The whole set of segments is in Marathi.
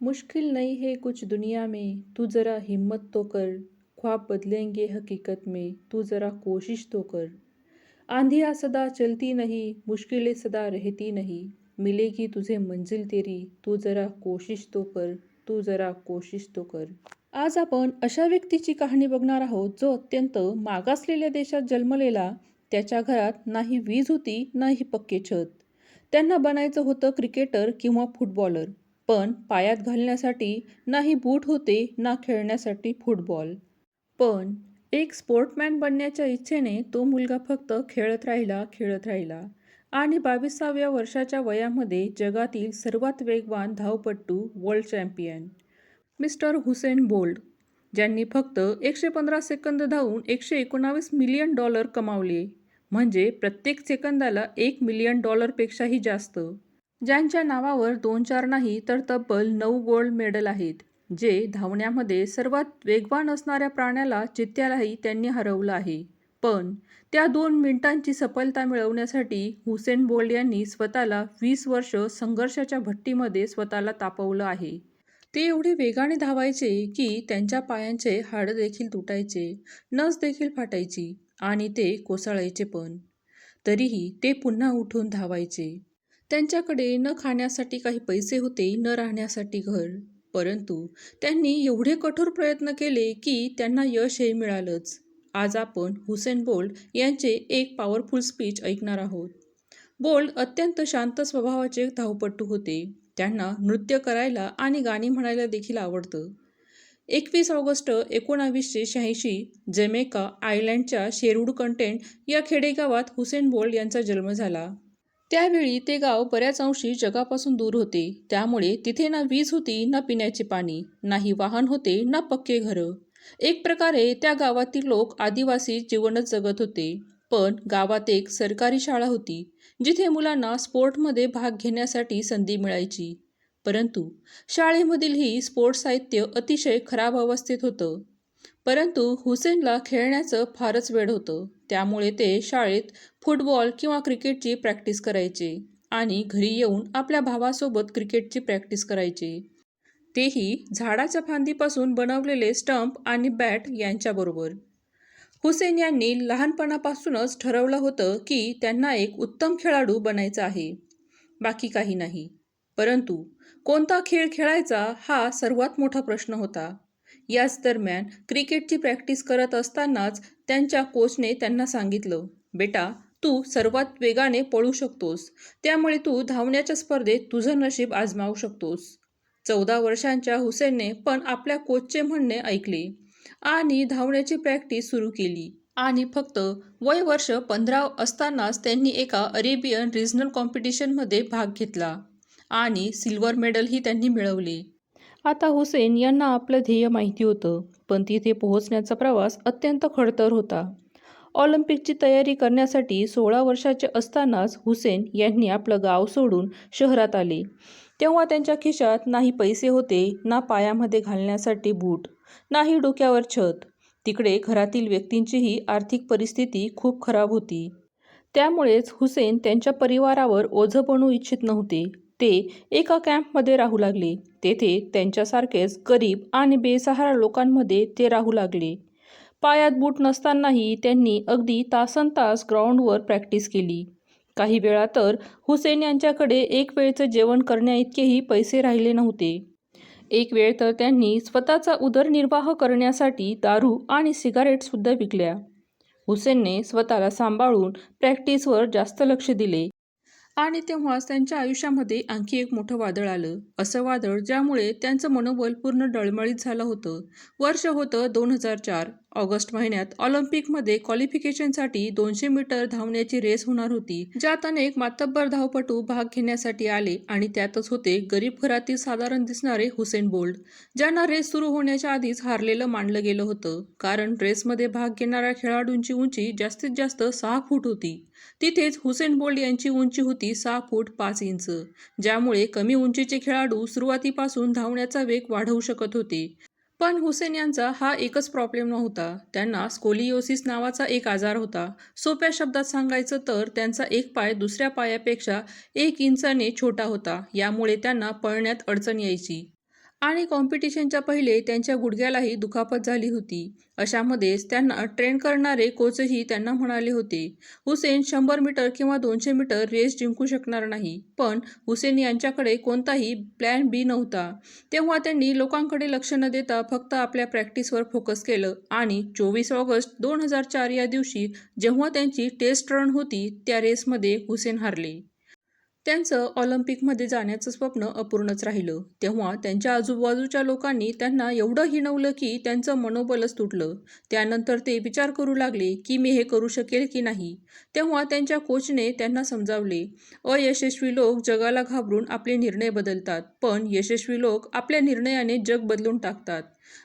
मुश्किल नहीं है कुछ दुनिया में। तू ज़रा हिम्मत तो कर। ख्वाब बदलेंगे हकीकत में। तू ज़रा कोशिश तो कर। आंधिया सदा चलती नहीं मुश्किलें सदा रहती नहीं। मिलेगी तुझे मंजिल तेरी। तू जरा कोशिश तो कर। तू जरा कोशिश तो कर। आज आपण अशा व्यक्तीची कहाणी बघणार आहोत जो अत्यंत मागासलेल्या देशात जन्मलेला त्याच्या घरात नाही वीज होती नाही पक्के छत. त्यांना बनायचं होतं क्रिकेटर किंवा फुटबॉलर. पण पायात घालण्यासाठी नाही बूट होते ना खेळण्यासाठी फुटबॉल. पण एक स्पोर्टमॅन बनण्याच्या इच्छेने तो मुलगा फक्त खेळत राहिला खेळत राहिला. आणि बावीसाव्या वर्षाच्या वयामध्ये जगातील सर्वात वेगवान धावपट्टू world champion mister Usain Bolt ज्यांनी फक्त एकशे पंधरा सेकंद धावून एकशे एकोणावीस मिलियन डॉलर कमावले. म्हणजे प्रत्येक सेकंदाला एक मिलियन डॉलरपेक्षाही जास्त. ज्यांच्या नावावर दोन चार नाही तर तब्बल नऊ गोल्ड मेडल आहेत जे धावण्यामध्ये सर्वात वेगवान असणाऱ्या प्राण्याला चित्त्यालाही त्यांनी हरवलं आहे. पण त्या दोन मिनिटांची सफलता मिळवण्यासाठी हुसेन बोल्ड यांनी स्वतःला वीस वर्ष संघर्षाच्या भट्टीमध्ये स्वतःला तापवलं आहे. ते एवढे वेगाने धावायचे की त्यांच्या पायांचे हाडं देखील तुटायचे नस देखील फाटायची आणि ते कोसळायचे पण. तरीही ते पुन्हा उठून धावायचे. त्यांच्याकडे न खाण्यासाठी काही पैसे होते न राहण्यासाठी घर. परंतु त्यांनी एवढे कठोर प्रयत्न केले की त्यांना यश हे मिळालंच. आज आपण हुसेन बोल्ट यांचे एक पॉवरफुल स्पीच ऐकणार आहोत. बोल्ड अत्यंत शांत स्वभावाचे धावपट्टू होते. त्यांना नृत्य करायला आणि गाणी म्हणायला देखील आवडतं. एकवीस ऑगस्ट एकोणावीसशे शहाऐंशी जमेका आयलँडच्या शेरूड कंटेंट या खेडेगावात हुसेन बोल्ट यांचा जन्म झाला. त्यावेळी ते गाव बऱ्याच अंशी जगापासून दूर होते. त्यामुळे तिथे ना वीज होती ना पिण्याचे पाणी नाही वाहन होते ना पक्के घरं. एक प्रकारे त्या गावातील लोक आदिवासी जीवनच जगत होते. पण गावात एक सरकारी शाळा होती जिथे मुलांना स्पोर्टमध्ये भाग घेण्यासाठी संधी मिळायची. परंतु शाळेमधील ही स्पोर्ट साहित्य अतिशय खराब अवस्थेत होतं. परंतु हुसेनला खेळण्याचं फारच वेळ होतं. त्यामुळे ते शाळेत फुटबॉल किंवा क्रिकेटची प्रॅक्टिस करायची आणि घरी येऊन आपल्या भावासोबत क्रिकेटची प्रॅक्टिस करायची. तेही झाडाच्या फांदीपासून बनवलेले स्टंप आणि बॅट यांच्याबरोबर. हुसेन यांनी लहानपणापासूनच ठरवलं होतं की त्यांना एक उत्तम खेळाडू बनायचा आहे. बाकी काही नाही. परंतु कोणता खेळ खेळायचा हा सर्वात मोठा प्रश्न होता. याच दरम्यान क्रिकेटची प्रॅक्टिस करत असतानाच त्यांच्या कोचने त्यांना सांगितलं बेटा तू सर्वात वेगाने पळू शकतोस. त्यामुळे तू धावण्याच्या स्पर्धेत तुझं नशीब आजमावू शकतोस. चौदा वर्षांच्या हुसेनने पण आपल्या कोचचे म्हणणे ऐकले. आणि धावण्याची प्रॅक्टिस सुरू केली. आणि फक्त वय वर्ष पंधरा असतानाच त्यांनी एका अरेबियन रिजनल कॉम्पिटिशनमध्ये भाग घेतला. आणि सिल्वर मेडलही त्यांनी मिळवले. आता हुसेन यांना आपलं ध्येय माहिती होतं पण तिथे पोहोचण्याचा प्रवास अत्यंत खडतर होता. ऑलिम्पिकची तयारी करण्यासाठी सोळा वर्षाचे असतानाच हुसेन यांनी आपलं गाव सोडून शहरात आले. तेव्हा त्यांच्या खिशात नाही पैसे होते ना पायामध्ये घालण्यासाठी बूट नाही डोक्यावर छत. तिकडे घरातील व्यक्तींचीही आर्थिक परिस्थिती खूप खराब होती. त्यामुळेच हुसेन त्यांच्या परिवारावर ओझं बनू इच्छित नव्हते. ते एका कॅम्पमध्ये राहू लागले. तेथे त्यांच्यासारखेच गरीब आणि बेसहारा लोकांमध्ये ते राहू लागले. पायात बूट नसतानाही त्यांनी अगदी तासन तास ग्राउंडवर प्रॅक्टिस केली. काही वेळा तर हुसेन यांच्याकडे एक वेळचं जेवण करण्याइतकेही पैसे राहिले नव्हते. एक वेळ तर त्यांनी स्वतःचा उदरनिर्वाह करण्यासाठी दारू आणि सिगारेटसुद्धा विकल्या. हुसेनने स्वतःला सांभाळून प्रॅक्टिसवर जास्त लक्ष दिले. आणि तेव्हाच त्यांच्या आयुष्यामध्ये आणखी एक मोठं वादळ आलं. असं वादळ ज्यामुळे त्यांचं मनोबल पूर्ण डळमळीत झालं होतं. वर्ष होतं दोन हजार चार. ऑगस्ट महिन्यात ऑलिम्पिकमध्ये क्वालिफिकेशनसाठी दोनशे मीटर धावण्याची रेस होणार होती ज्यात अनेक मातब्बर धावपटू भाग घेण्यासाठी आले आणि त्यातच होते गरीब घरातील साधारण दिसणारे हुसेन बोल्ड ज्यांना रेस सुरू होण्याच्या आधीच हारलेलं मानलं गेलं होतं. कारण रेसमध्ये भाग घेणाऱ्या खेळाडूंची उंची जास्तीत जास्त सहा फूट होती. तिथेच हुसेन बोल्ड यांची उंची होती सहा फूट पाच इंच ज्यामुळे कमी उंचीचे खेळाडू सुरुवातीपासून धावण्याचा वेग वाढवू शकत होते. पण हुसेन यांचा हा एकच प्रॉब्लेम नव्हता. त्यांना स्कोलियोसिस नावाचा एक आजार होता. सोप्या शब्दात सांगायचं तर त्यांचा एक पाय दुसऱ्या पायापेक्षा एक इंचाने छोटा होता. यामुळे त्यांना पळण्यात अडचण यायची. आणि कॉम्पिटिशनच्या पहिले त्यांच्या गुडघ्यालाही दुखापत झाली होती. अशामध्येच त्यांना ट्रेन करणारे कोचही त्यांना म्हणाले होते हुसेन शंभर मीटर किंवा दोनशे मीटर रेस जिंकू शकणार नाही. पण हुसेन यांच्याकडे कोणताही प्लॅन बी नव्हता. तेव्हा त्यांनी लोकांकडे लक्ष न देता फक्त आपल्या प्रॅक्टिसवर फोकस केलं आणि चोवीस ऑगस्ट दोन हजार चार या दिवशी जेव्हा त्यांची टेस्ट रन होती त्या रेसमध्ये हुसेन हारले. त्यांचं ऑलिम्पिकमध्ये जाण्याचं स्वप्न अपूर्णच राहिलं. तेव्हा त्यांच्या आजूबाजूच्या लोकांनी त्यांना एवढं हिणवलं की त्यांचं मनोबलच तुटलं. त्यानंतर ते विचार करू लागले की मी हे करू शकेल की नाही. तेव्हा त्यांच्या कोचने त्यांना समजावले अयशस्वी लोक जगाला घाबरून आपले निर्णय बदलतात पण यशस्वी लोक आपल्या निर्णयाने जग बदलून टाकतात.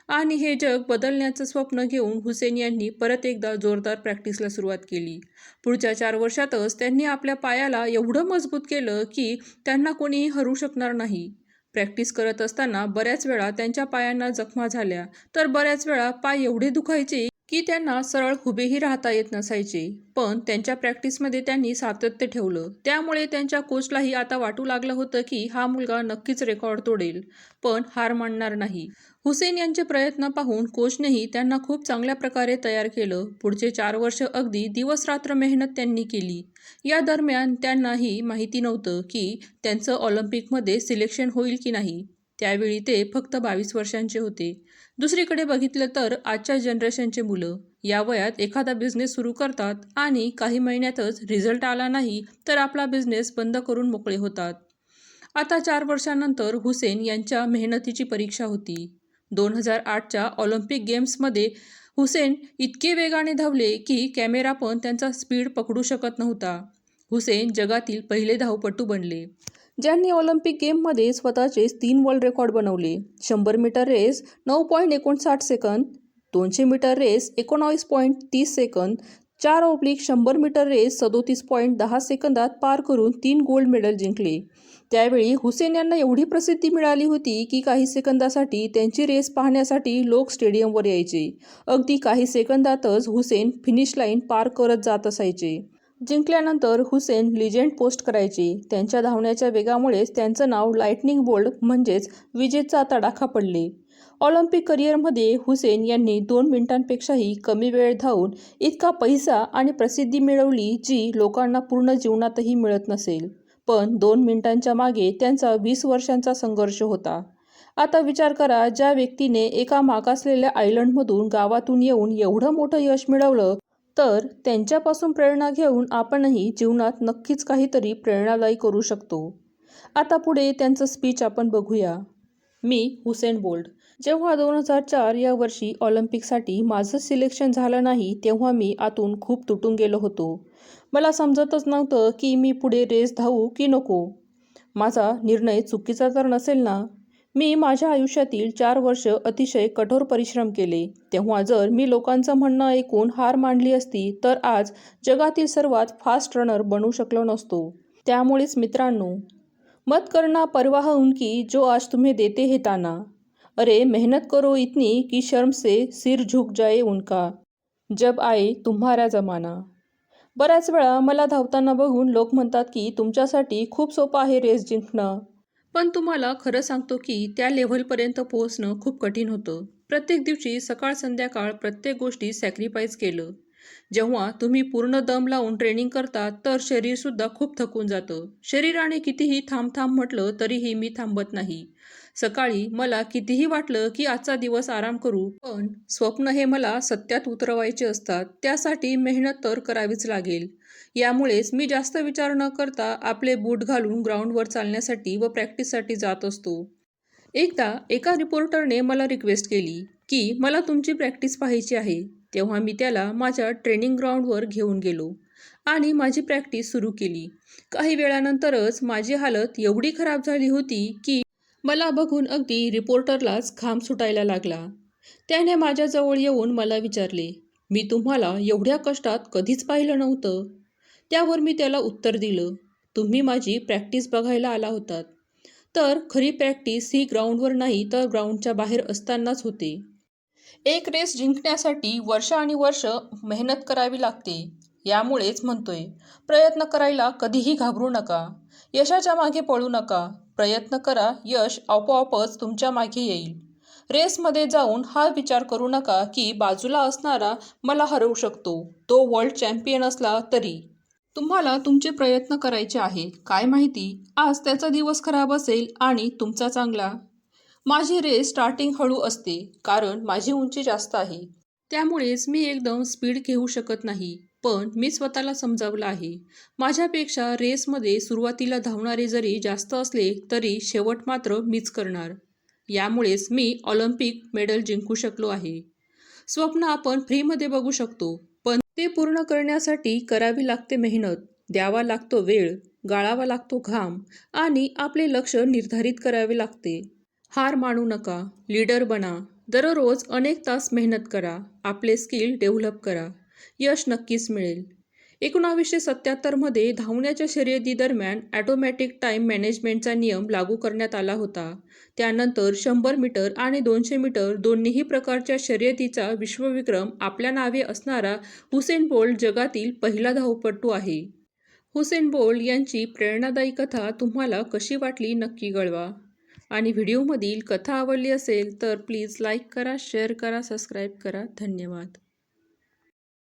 आणि हे जग बदलण्याचं स्वप्न घेऊन हुसेन यांनी परत एकदा जोरदार प्रॅक्टिसला सुरुवात केली. पुढच्या चार वर्षातच त्यांनी आपल्या पायाला एवढं मजबूत केलं की त्यांना कोणीही हरू शकणार नाही. प्रॅक्टिस करत असताना बऱ्याच वेळा त्यांच्या पायांना जखमा झाल्या. तर बऱ्याच वेळा पाय एवढे दुखायचे की त्यांना सरळ हुबेही राहता येत नसायचे. पण त्यांच्या प्रॅक्टिसमध्ये त्यांनी सातत्य ठेवलं. त्यामुळे त्यांच्या कोचलाही आता वाटू लागलं होतं की हा मुलगा नक्कीच रेकॉर्ड तोडेल. पण हार मानणार नाही. हुसेन यांचे प्रयत्न पाहून कोचनेही त्यांना खूप चांगल्या प्रकारे तयार केलं. पुढचे चार वर्ष अगदी दिवसरात्र मेहनत त्यांनी केली. या दरम्यान त्यांनाही माहिती नव्हतं की त्यांचं ऑलिम्पिकमध्ये सिलेक्शन होईल की नाही. त्यावेळी ते फक्त बावीस वर्षांचे होते. दुसरीकडे बघितलं तर आजच्या जनरेशनचे मुलं या वयात एखादा बिझनेस सुरू करतात आणि काही महिन्यातच रिझल्ट आला नाही तर आपला बिझनेस बंद करून मोकळे होतात. आता चार वर्षांनंतर हुसेन यांच्या मेहनतीची परीक्षा होती. दोन हजार आठच्या ऑलिम्पिक गेम्समध्ये हुसेन इतके वेगाने धावले की कॅमेरा पण त्यांचा स्पीड पकडू शकत नव्हता. हुसेन जगातील पहिले धावपटू बनले. ज्यांनी ऑलिम्पिक गेममध्ये स्वतःचेच तीन वर्ल्ड रेकॉर्ड बनवले. शंभर मीटर रेस नऊ पॉईंट एकोणसाठ सेकंद दोनशे मीटर रेस एकोणावीस पॉईंट तीस सेकंद चार ओब्लिक शंभर मीटर रेस सदोतीस पॉईंट दहा सेकंदात पार करून तीन गोल्ड मेडल जिंकले. त्यावेळी हुसेन यांना एवढी प्रसिद्धी मिळाली होती की काही सेकंदासाठी त्यांची रेस पाहण्यासाठी लोक स्टेडियमवर यायचे. अगदी काही सेकंदातच हुसेन फिनिश लाईन पार करत जात असायचे. जिंकल्यानंतर हुसेन लिजेंड पोस्ट करायचे. त्यांच्या धावण्याच्या वेगामुळेच त्यांचं नाव लाइटनिंग बोल्ड म्हणजेच विजेचा तडाखा पडले. ऑलिम्पिक करिअरमध्ये हुसेन यांनी दोन मिनिटांपेक्षाही कमी वेळ धावून इतका पैसा आणि प्रसिद्धी मिळवली जी लोकांना पूर्ण जीवनातही मिळत नसेल. पण दोन मिनिटांच्या मागे त्यांचा वीस वर्षांचा संघर्ष होता. आता विचार करा ज्या व्यक्तीने एका मागासलेल्या आयलंडमधून गावातून येऊन एवढं मोठं यश मिळवलं तर त्यांच्यापासून प्रेरणा घेऊन आपणही जीवनात नक्कीच काहीतरी प्रेरणादायी करू शकतो. आता पुढे त्यांचं स्पीच आपण बघूया. मी हुसेन बोल्ड. जेव्हा दोन हजार चार या वर्षी ऑलिम्पिकसाठी माझं सिलेक्शन झालं नाही तेव्हा मी आतून खूप तुटून गेलो होतो. मला समजतच नव्हतं की मी पुढे रेस धावू की नको. माझा निर्णय चुकीचा तर नसेल ना? मी माझ्या आयुष्यातील चार वर्ष अतिशय कठोर परिश्रम केले. तेव्हा जर मी लोकांचं म्हणणं ऐकून हार मांडली असती तर आज जगातील सर्वात फास्ट रनर बनू शकलो नसतो. त्यामुळेच मित्रांनो मत करना परवाह उनकी जो आज तुम्हें देते हे ताना. अरे मेहनत करो इतनी की शर्म से सिर झुक जाए उनका. जब आए तुम्हारा जमाना. बऱ्याच वेळा मला धावताना बघून लोक म्हणतात की तुमच्यासाठी खूप सोपं आहे रेस जिंकणं. पण तुम्हाला खरं सांगतो की त्या लेव्हलपर्यंत पोहोचणं खूप कठीण होतं. प्रत्येक दिवशी सकाळ संध्याकाळ प्रत्येक गोष्टी सॅक्रिफाईस केलं. जेव्हा तुम्ही पूर्ण दम लावून ट्रेनिंग करता तर शरीरसुद्धा खूप थकून जातं. शरीराने कितीही थांब थांब म्हटलं तरीही मी थांबत नाही. सकाळी मला कितीही वाटलं की आजचा दिवस आराम करू पण स्वप्न हे मला सत्यात उतरवायचे असतात. त्यासाठी मेहनत तर करावीच लागेल. यामुळेच मी जास्त विचार न करता आपले बूट घालून ग्राउंडवर चालण्यासाठी व प्रॅक्टिससाठी जात असतो. एकदा एका रिपोर्टरने मला रिक्वेस्ट केली की मला तुमची प्रॅक्टिस पाहायची आहे. तेव्हा मी त्याला माझ्या ट्रेनिंग ग्राउंडवर घेऊन गेलो आणि माझी प्रॅक्टिस सुरू केली. काही वेळानंतरच माझी हालत एवढी खराब झाली होती की मला बघून अगदी रिपोर्टरलाच घाम सुटायला लागला. त्याने माझ्याजवळ येऊन मला विचारले मी तुम्हाला एवढ्या कष्टात कधीच पाहिलं नव्हतं. त्यावर मी त्याला उत्तर दिलं तुम्ही माझी प्रॅक्टिस बघायला आला होतात. तर खरी प्रॅक्टिस ही ग्राउंडवर नाही तर ग्राउंडच्या बाहेर असतानाच होते. एक रेस जिंकण्यासाठी वर्ष आणि वर्ष मेहनत करावी लागते यामुळेच म्हणतोय प्रयत्न करायला कधीही घाबरू नका. यशाच्या मागे पळू नका. प्रयत्न करा यश आपोआपच तुमच्या मागे येईल. रेसमध्ये जाऊन हा विचार करू नका की बाजूला असणारा मला हरवू शकतो. तो वर्ल्ड चॅम्पियन असला तरी. तुम्हाला तुमचे प्रयत्न करायचे आहे काय माहिती? आज त्याचा दिवस खराब असेल आणि तुमचा चांगला. माझी रेस स्टार्टिंग हळू असते कारण माझी उंची जास्त आहे. त्यामुळेच मी एकदम स्पीड घेऊ शकत नाही पण मी स्वतःला समजावलं आहे. माझ्यापेक्षा रेसमध्ये सुरुवातीला धावणारे जरी जास्त असले तरी शेवट मात्र मीच करणार. यामुळेच मी ऑलिम्पिक मेडल जिंकू शकलो आहे. स्वप्न आपण फ्रीमध्ये बघू शकतो. ते पूर्ण करण्यासाठी करावी लागते मेहनत द्यावा लागतो वेळ गाळावा लागतो घाम आणि आपले लक्ष निर्धारित करावे लागते. हार मानू नका लीडर बना दररोज अनेक तास मेहनत करा आपले स्किल डेव्हलप करा यश नक्कीच मिळेल. एकोणावीसशे सत्याहत्तरमध्ये धावण्याच्या शर्यतीदरम्यान ॲटोमॅटिक टाईम मॅनेजमेंटचा नियम लागू करण्यात आला होता. त्यानंतर शंभर मीटर आणि दोनशे मीटर दोन्हीही प्रकारच्या शर्यतीचा विश्वविक्रम आपल्या नावे असणारा हुसेन बोल्ट जगातील पहिला धावपटू आहे. हुसेन बोल्ट यांची प्रेरणादायी कथा तुम्हाला कशी वाटली नक्की कळवा. आणि व्हिडिओमधील कथा आवडली असेल तर प्लीज लाईक करा शेअर करा सबस्क्राईब करा. धन्यवाद.